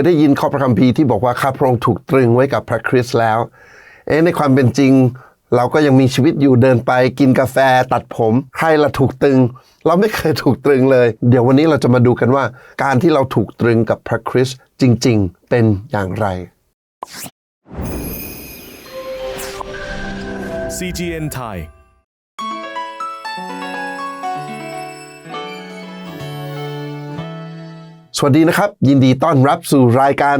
ยได้ยินข้อพระคัมภีร์ที่บอกว่าข้าพระองค์ถูกตรึงไว้กับพระคริสต์แล้ว เอ๊ะในความเป็นจริง เราก็ยังมีชีวิตอยู่เดินไปกินกาแฟตัดผม ใครละถูกตรึง เราไม่เคยถูกตรึงเลย เดี๋ยววันนี้เราจะมาดูกันว่า การที่เราถูกตรึงกับพระคริสต์จริง ๆ เป็นอย่างไร CGN ไสวัสดีนะครับ ยินดีต้อนรับสู่รายการ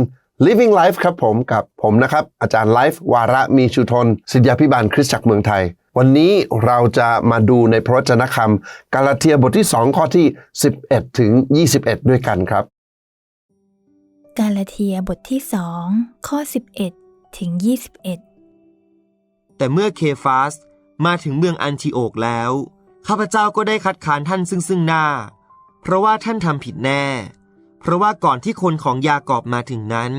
Living Life ครับผมกับผมนะครับ อาจารย์ไลฟ์วาระมีชุทนสิทธยาพิบาลคริสตจักรเมืองไทย วันนี้เราจะมาดูในพระวจนะคำกาลาเทียบทที่ 2 ข้อที่ 11 ถึง 21 ด้วยกันครับ กาลาเทียบทที่สองข้อ 11 ถึง 21 แต่เมื่อเคฟาสมาถึงเมืองอันทิโอกแล้ว ข้าพเจ้าก็ได้คัดค้านท่านซึ่งซึ่งหน้า เพราะว่าท่านทำผิดแน่ เพราะว่าก่อนที่คนของยากอบมาถึงนั้น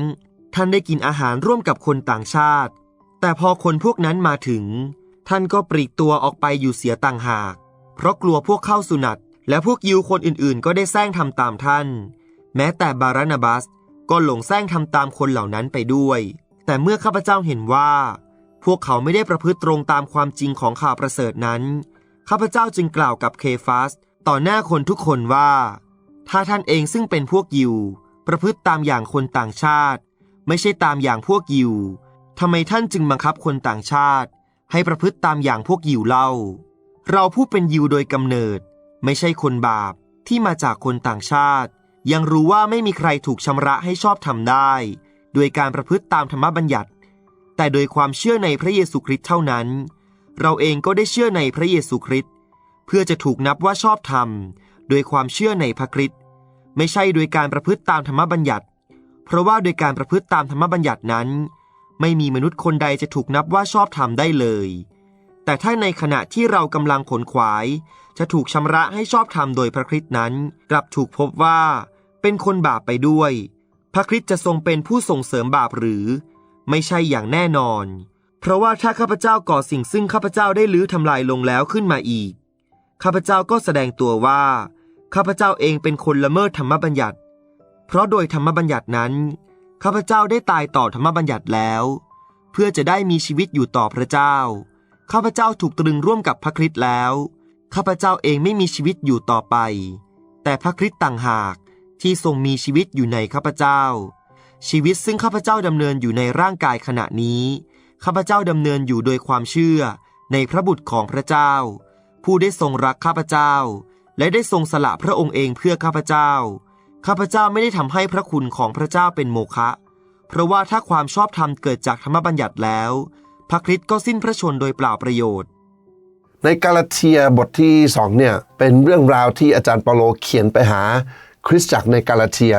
ท่านได้กินอาหารร่วมกับคนต่างชาติ แต่พอคนพวกนั้นมาถึง ท่านก็ปลีกตัวออกไปอยู่เสียต่างหาก เพราะกลัวพวกเข้าสุนัตและพวกยิวคนอื่นๆ ก็ได้แซงทำตามท่าน แม้แต่บารานบัสก็หลงแซงทำตามคนเหล่านั้นไปด้วย แต่เมื่อข้าพเจ้าเห็นว่า พวกเขาไม่ได้ประพฤติตรงตามความจริงของข่าวประเสริฐนั้น ข้าพเจ้าจึงกล่าวกับเคฟาสต่อหน้าคนทุกคนว่า ถ้าท่านเองซึ่งเป็นพวกยิว ประพฤติตามอย่างคนต่างชาติ ไม่ใช่ตามอย่างพวกยิวทำไมท่านจึงบังคับคนต่างชาติ ให้ประพฤติตามอย่างพวกยิวเล่า เราผู้เป็นยิวโดยกำเนิด ไม่ใช่คนบาปที่มาจากคนต่างชาติ ยังรู้ว่าไม่มีใครถูกชำระให้ชอบทำได้ โดยการประพฤติตามธรรมบัญญัติ แต่โดยความเชื่อในพระเยซูคริสต์เท่านั้น เราเองก็ได้เชื่อในพระเยซูคริสต์เพื่อจะถูกนับว่าชอบธรรม โดยความเชื่อในพระคริสต์ไม่ใช่โดยการประพฤติตามธรรมบัญญัติ เพราะว่าโดยการประพฤติตามธรรมบัญญัตินั้น ไม่มีมนุษย์คนใดจะถูกนับว่าชอบธรรมได้เลย แต่ถ้าในขณะที่เรากำลังขนขวาย จะถูกชำระให้ชอบธรรมโดยพระคริสต์นั้น กลับถูกพบว่า เป็นคนบาปไปด้วย พระคริสต์จะทรงเป็นผู้ส่งเสริมบาปหรือ ไม่ใช่อย่างแน่นอน เพราะว่าถ้าข้าพเจ้าก่อสิ่งซึ่งข้าพเจ้าได้ลื้อทำลายลงแล้วขึ้นมาอีกข้าพเจ้าก็แสดงตัวว่า ข้าพเจ้าเองเป็นคนละเมิดธรรมบัญญัติ เพราะโดยธรรมบัญญัตินั้น ข้าพเจ้าได้ตายต่อธรรมบัญญัติแล้ว เพื่อจะได้มีชีวิตอยู่ต่อพระเจ้า ข้าพเจ้าถูกตรึงร่วมกับพระคริสต์แล้ว ข้าพเจ้าเองไม่มีชีวิตอยู่ต่อไป แต่พระคริสต์ต่างหากที่ทรงมีชีวิตอยู่ในข้าพเจ้า ชีวิตซึ่งข้าพเจ้าดำเนินอยู่ในร่างกายขณะนี้ ข้าพเจ้าดำเนินอยู่โดยความเชื่อในพระบุตรของพระเจ้า ผู้ได้ทรงรักข้าพเจ้า และได้ทรงสละพระองค์เองเพื่อข้าพเจ้า ข้าพเจ้าไม่ได้ทำให้พระคุณของพระเจ้าเป็นโมฆะ เพราะว่าถ้าความชอบธรรมเกิดจากธรรมบัญญัติแล้ว พระคริสต์ก็สิ้นพระชนโดยเปล่าประโยชน์ ในกาลาเทียบทที่2เนี่ยเป็นเรื่องราวที่อาจารย์เปาโลเขียนไปหาคริสตจักรในกาลาเทีย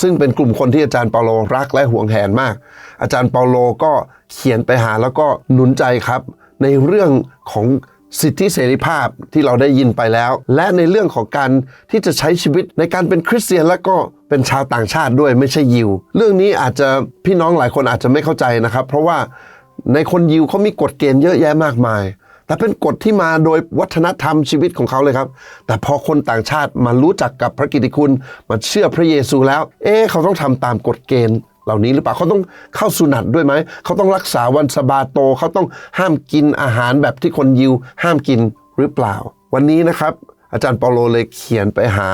ซึ่งเป็นกลุ่มคนที่อาจารย์เปาโลรักและห่วงแหนมาก อาจารย์เปาโลก็เขียนไปหาแล้วก็หนุนใจครับ ในเรื่องของ สิทธิเสรีภาพที่เราได้ยินไปแล้ว และในเรื่องของการที่จะใช้ชีวิตในการเป็นคริสเตียนและก็เป็นชาวต่างชาติด้วยไม่ใช่ยิว เรื่องนี้อาจจะพี่น้องหลายคนอาจจะไม่เข้าใจนะครับ เพราะว่าในคนยิวเขามีกฎเกณฑ์เยอะแยะมากมาย แต่เป็นกฎที่มาโดยวัฒนธรรมชีวิตของเขาเลยครับ แต่พอคนต่างชาติมารู้จักกับพระกิตติคุณมาเชื่อพระเยซูแล้ว เอ๊เขาต้องทำตามกฎเกณฑ์ เหล่านี้หรือเปล่าเขาต้องเข้าสุนัตด้วยไหมเขาต้องรักษาวันสะบาโตเขาต้องห้ามกินอาหารแบบที่คนยิว ห้ามกินหรือเปล่า วันนี้นะครับ อาจารย์เปาโลเลยเขียนไปหา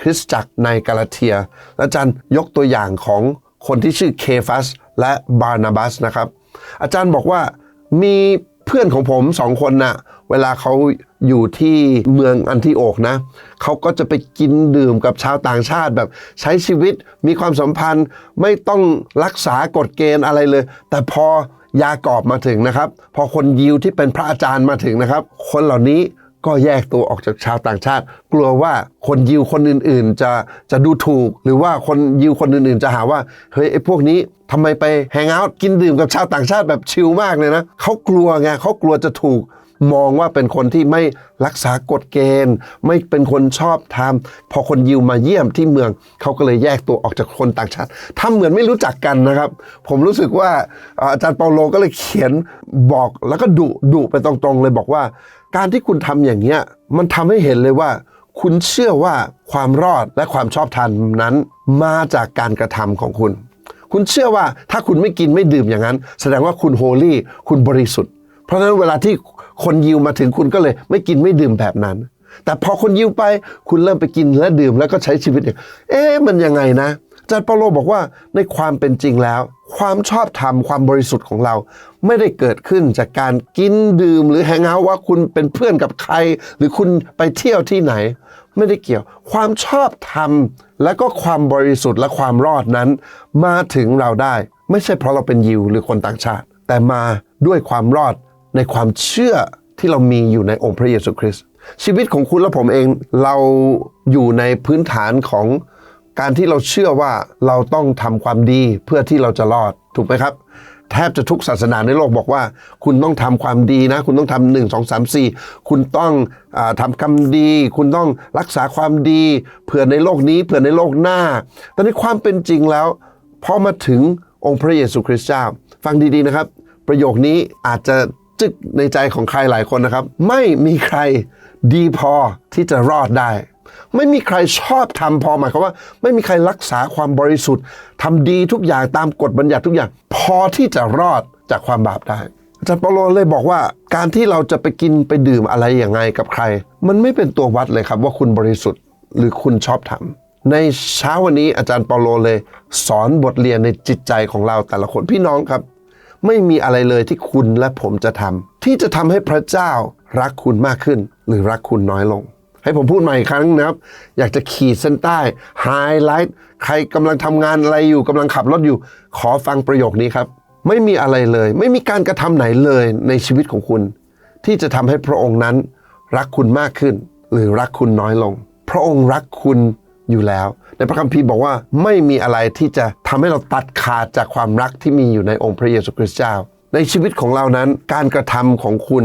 คริสตจักรในกาลาเทียและอาจารย์ยกตัวอย่างของคนที่ชื่อเคฟัสและบาร์นาบัสนะครับ อาจารย์บอกว่ามีเพื่อนของผมสองคนนะ่ะเวลาเขา อยู่ที่เมืองอันทิโอกนะเขาก็จะไปกินดื่มกับชาวต่างชาติแบบใช้ชีวิตมีความสัมพันธ์ไม่ต้องรักษากฎเกณฑ์อะไรเลย แต่พอยากอบมาถึงนะครับ พอคนยิวที่เป็นพระอาจารย์มาถึงนะครับ คนเหล่านี้ก็แยกตัวออกจากชาวต่างชาติ กลัวว่าคนยิวคนอื่นๆ จะจะดูถูก หรือว่าคนยิวคนอื่นๆ จะหาว่าเฮ้ยไอ้พวกนี้ทำไมไปแฮงเอาท์กินดื่มกับชาวต่างชาติแบบชิลมากเลยนะเขากลัวไงเขากลัวจะถูก มองว่าเป็นคนที่ไม่รักษากฎเกณฑ์ ไม่เป็นคนชอบธรรมพอคนยิวมาเยี่ยมที่เมืองเขาก็เลยแยกตัวออกจากคนต่างชาติทำเหมือนไม่รู้จักกันนะครับ ผมรู้สึกว่าอาจารย์เปาโลก็เลยเขียนบอกแล้วก็ดุดุไปตรงๆเลยบอกว่า การที่คุณทำอย่างเนี้ยมันทำให้เห็นเลยว่าคุณเชื่อว่าความรอดและความชอบธรรมนั้น มาจากการกระทำของคุณ คุณเชื่อว่าถ้าคุณไม่กินไม่ดื่มอย่างนั้น แสดงว่าคุณโฮลี่ คุณบริสุทธิ์ เพราะฉะนั้นเวลาที่ คนยิวมาถึงคุณก็เลย ไม่กินไม่ดื่มแบบนั้น แต่พอคนยิวไปคุณเริ่มไปกินและดื่มแล้วก็ใช้ชีวิตอย่างเอ๊ะมันยังไงนะจารย์เปาโลบอกว่าในความเป็นจริงแล้ว ความชอบธรรมความบริสุทธิ์ของเรา ไม่ได้เกิดขึ้นจากการกินดื่มหรือแฮงเอาท์ว่าคุณเป็นเพื่อนกับใคร หรือคุณไปเที่ยวที่ไหน ไม่ได้เกี่ยว ความชอบธรรม และก็ความบริสุทธิ์และความรอดนั้น มาถึงเราได้ ไม่ใช่เพราะเราเป็นยิวหรือคนต่างชาติ แต่มาด้วยความรอด ในความเชื่อที่เรามีอยู่ในองค์พระเยซูคริสต์ชีวิตของคุณและผมเองเราอยู่ในพื้นฐานของการที่เราเชื่อว่าเราต้องทำความดีเพื่อที่เราจะรอดถูกไหมครับ แทบจะทุกศาสนาในโลกบอกว่า คุณต้องทำความดีนะ คุณต้องทำหนึ่งสองสามสี่คุณต้องอาทำกรรมดี คุณต้องรักษาความดีเผื่อในโลกนี้เผื่อในโลกหน้า แต่ในความเป็นจริงแล้วพอมาถึงองค์พระเยซูคริสต์เจ้า ฟังดีๆนะครับ ประโยคนี้อาจจะ จึกในใจของใครหลายคนนะครับ ไม่มีใครดีพอที่จะรอดได้ ไม่มีใครชอบทำพอหมายความว่า ไม่มีใครรักษาความบริสุทธิ์ทำดีทุกอย่างตามกฎบัญญัติทุกอย่าง พอที่จะรอดจากความบาปได้อาจารย์เปาโลเลยบอกว่าการที่เราจะไปกินไปดื่มอะไรอย่างไงกับใคร มันไม่เป็นตัววัดเลยครับว่าคุณบริสุทธิ์หรือคุณชอบทำในเช้าวันนี้อาจารย์เปาโลเลย สอนบทเรียนในจิตใจของเราแต่ละคนพี่น้องครับ ไม่มีอะไรเลยที่คุณและผมจะทำที่จะทำให้พระเจ้ารักคุณมากขึ้น หรือรักคุณน้อยลง ให้ผมพูดใหม่อีกครั้งนะครับ อยากจะขีดเส้นใต้ไฮไลท์ใครกำลังทำงานอะไรอยู่กำลังขับรถอยู่ ขอฟังประโยคนี้ครับ ไม่มีอะไรเลย ไม่มีการกระทำไหนเลยในชีวิตของคุณ ที่จะทำให้พระองค์นั้น รักคุณมากขึ้น หรือรักคุณน้อยลง พระองค์รักคุณ อยู่แล้ว ในพระคัมภีร์บอกว่าไม่มีอะไรที่จะทำให้เราตัดขาดจากความรักที่มีอยู่ในองค์พระเยซูคริสต์เจ้า ในชีวิตของเรานั้นการกระทำของคุณ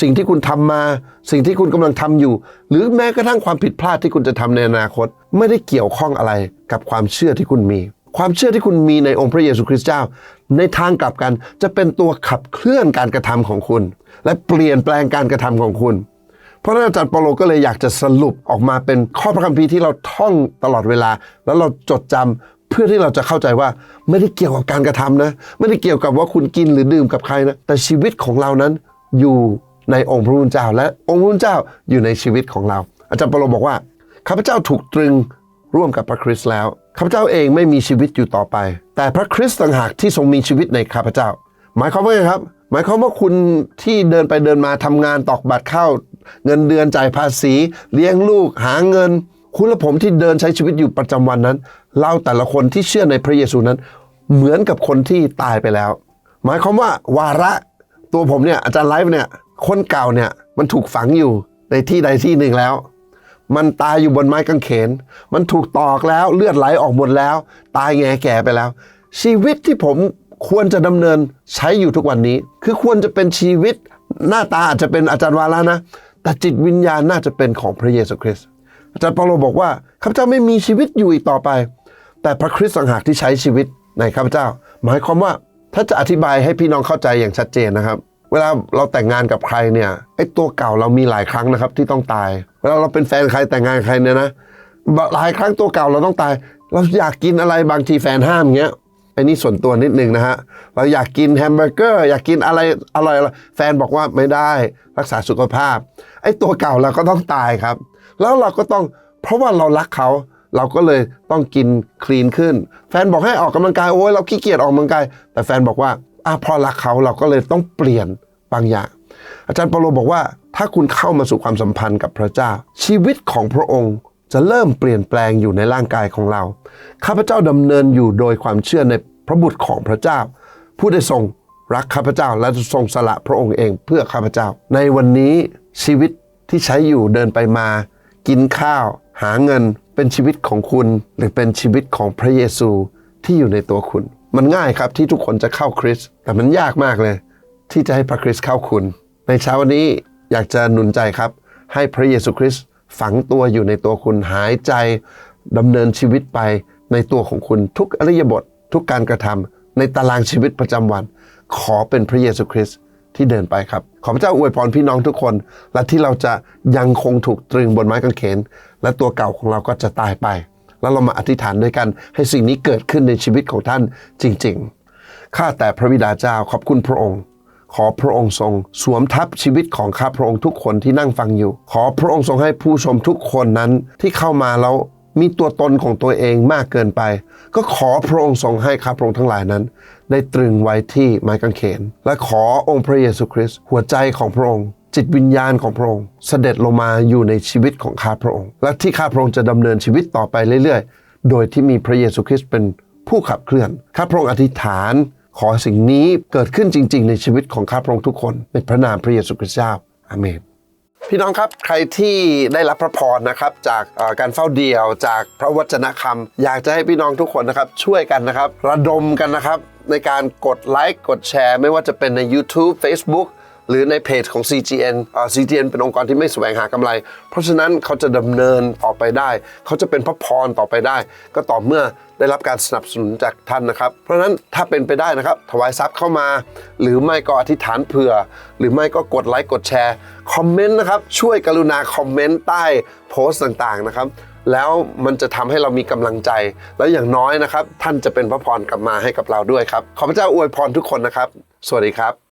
สิ่งที่คุณทำมา สิ่งที่คุณกำลังทำอยู่ หรือแม้กระทั่งความผิดพลาดที่คุณจะทำในอนาคต ไม่ได้เกี่ยวข้องอะไรกับความเชื่อที่คุณมี ความเชื่อที่คุณมีในองค์พระเยซูคริสต์เจ้า ในทางกลับกันจะเป็นตัวขับเคลื่อนการกระทำของคุณ และเปลี่ยนแปลงการกระทำของคุณ ราะนั้นอาจารย์เปาโลก็เลยอยากจะสรุปออกมาเป็นข้อพระคัมภีร์ที่เราท่องตลอดเวลา แล้วเราจดจำเพื่อที่เราจะเข้าใจว่าไม่ได้เกี่ยวกับการกระทำนะ ไม่ได้เกี่ยวกับว่าคุณกินหรือดื่มกับใครนะแต่ชีวิตของเรานั้นอยู่ในองค์พระผู้เป็นเจ้า และองค์พระผู้เป็นเจ้าอยู่ในชีวิตของเรา อาจารย์เปาโลบอกว่าข้าพเจ้าถูกตรึงร่วมกับพระคริสต์แล้วข้าพเจ้าเองไม่มีชีวิตอยู่ต่อไป แต่พระคริสต์ต่างหากที่ทรงมีชีวิตในข้าพเจ้า หมายความว่าไงครับ หมายความว่าคุณที่เดินไปเดินมาทำงานตอกบัตรเข้า เงินเดือนจ่ายภาษี เลี้ยงลูกหาเงิน คุณและผมที่เดินใช้ชีวิตอยู่ประจำวันนั้น เราแต่ละคนที่เชื่อในพระเยซูนั้น เหมือนกับคนที่ตายไปแล้ว หมายความว่าวาระตัวผมเนี่ยอาจารย์ไลฟ์เนี่ยคนเก่าเนี่ยมันถูกฝังอยู่ในที่ใดที่หนึ่งแล้ว มันตายอยู่บนไม้กางเขน มันถูกตอกแล้วเลือดไหลออกหมดแล้ว ตายแง่แก่ไปแล้ว ชีวิตที่ผมควรจะดำเนินใช้อยู่ทุกวันนี้ คือควรจะเป็นชีวิตหน้าตาอาจจะเป็นอาจารย์วาระนะ แต่จิตวิญญาณน่าจะเป็นของพระเยซูคริสต์อาจารย์เปาโลบอกว่าข้าพเจ้าไม่มีชีวิตอยู่อีกต่อไป แต่พระคริสต์ต่างหากที่ใช้ชีวิตในข้าพเจ้า หมายความว่าถ้าจะอธิบายให้พี่น้องเข้าใจอย่างชัดเจนนะครับ เวลาเราแต่งงานกับใครเนี่ยไอ้ตัวเก่าเรามีหลายครั้งนะครับที่ต้องตาย เวลาเราเป็นแฟนใครแต่งงานใครเนี่ยนะหลายครั้งตัวเก่าเราต้องตาย เราอยากกินอะไรบางทีแฟนห้ามเงี้ยไอ้นี่ส่วนตัวนิดนึงนะฮะ เราอยากกินแฮมเบอร์เกอร์ อยากกินอะไรอร่อยๆแฟนบอกว่าไม่ได้รักษาสุขภาพ อ้ตัวเก่าเราก็ต้องตายครับ แล้วเราก็ต้องเพราะว่าเรารักเขาเราก็เลยต้องกินคลีนขึ้น แฟนบอกให้ออกกำลังกายโอ้ยเราขี้เกียจออกกำลังกาย แต่แฟนบอกว่าอะพอรักเขาเราก็เลยต้องเปลี่ยนบางอย่าง อาจารย์เปาโลบอกว่า ถ้าคุณเข้ามาสู่ความสัมพันธ์กับพระเจ้า ชีวิตของพระองค์จะเริ่มเปลี่ยนแปลงอยู่ในร่างกายของเรา ข้าพเจ้าดำเนินอยู่โดยความเชื่อในพระบุตรของพระเจ้า ผู้ได้ทรงรักข้าพเจ้าและทรงสละพระองค์เองเพื่อข้าพเจ้า ในวันนี้ ชีวิตที่ใช้อยู่เดินไปมา กินข้าว หาเงินเป็นชีวิตของคุณ หรือเป็นชีวิตของพระเยซูที่อยู่ในตัวคุณ มันง่ายครับที่ทุกคนจะเข้าคริสต์แต่มันยากมากเลย ที่จะให้พระคริสต์เข้าคุณ ในเช้าวันนี้อยากจะหนุนใจครับ ให้พระเยซูคริสต์ฝังตัวอยู่ในตัวคุณหายใจดำเนินชีวิตไปในตัวของคุณทุกอริยบททุกการกระทำในตารางชีวิตประจำวัน ขอเป็นพระเยซูคริสต์ ที่เดินไปครับ ขอพระเจ้าอวยพรพี่น้องทุกคน และที่เราจะยังคงถูกตรึงบนไม้กางเขน และตัวเก่าของเราก็จะตายไป แล้วเรามาอธิษฐานด้วยกัน ให้สิ่งนี้เกิดขึ้นในชีวิตของท่านจริงๆ ข้าแต่พระบิดาเจ้าขอบคุณพระองค์ ขอพระองค์ทรง สวมทับชีวิตของข้าพระองค์ทุกคนที่นั่งฟังอยู่ ขอพระองค์ทรงให้ผู้ชมทุกคนนั้นที่เข้ามาแล้ว มีตัวตนของตัวเองมากเกินไป ก็ขอพระองค์ทรงให้ข้าพระองค์ทั้งหลายนั้น ได้ตรึงไว้ที่ไม้กางเขน และขอองค์พระเยซูคริสต์หัวใจของพระองค์ จิตวิญญาณของพระองค์ เสด็จลงมาอยู่ในชีวิตของข้าพระองค์ และที่ข้าพระองค์จะดำเนินชีวิตต่อไปเรื่อยๆ โดยที่มีพระเยซูคริสต์เป็นผู้ขับเคลื่อนข้าพระองค์อธิษฐานขอสิ่งนี้เกิดขึ้นจริง ๆ ในชีวิตของข้าพระองค์ทุกคนในพระนามพระเยซูคริสต์เจ้าอาเมน พี่น้องครับใครที่ได้รับพระพรนะครับ จากการเฝ้าเดี่ยวจากพระวจนะคำอยากจะให้พี่น้องทุกคนนะครับช่วยกันนะครับ ระดมกันนะครับ ในการกดไลค์กดแชร์ ไม่ว่าจะเป็นใน YouTube Facebook หรือในเพจของ CGN เอ่อ CGN เป็นองค์กรที่ไม่แสวงหากำไร เพราะฉะนั้นเขาจะดำเนินต่อไปได้ เขาจะเป็นพระพรต่อไปได้ ก็ต่อเมื่อได้รับการสนับสนุนจากท่านนะครับ เพราะฉะนั้นถ้าเป็นไปได้นะครับ ถวายทรัพย์เข้ามา หรือไม่ก็อธิษฐานเผื่อ หรือไม่ก็กดไลค์กดแชร์คอมเมนต์นะครับช่วยกรุณาคอมเมนต์ใต้โพสต์ต่างๆนะครับแล้วมันจะทำให้เรามีกำลังใจ แล้วอย่างน้อยนะครับ ท่านจะเป็นพระพรกลับมาให้กับเราด้วยครับ ขอพระเจ้าอวยพรทุกคนนะครับ สวัสดีครับ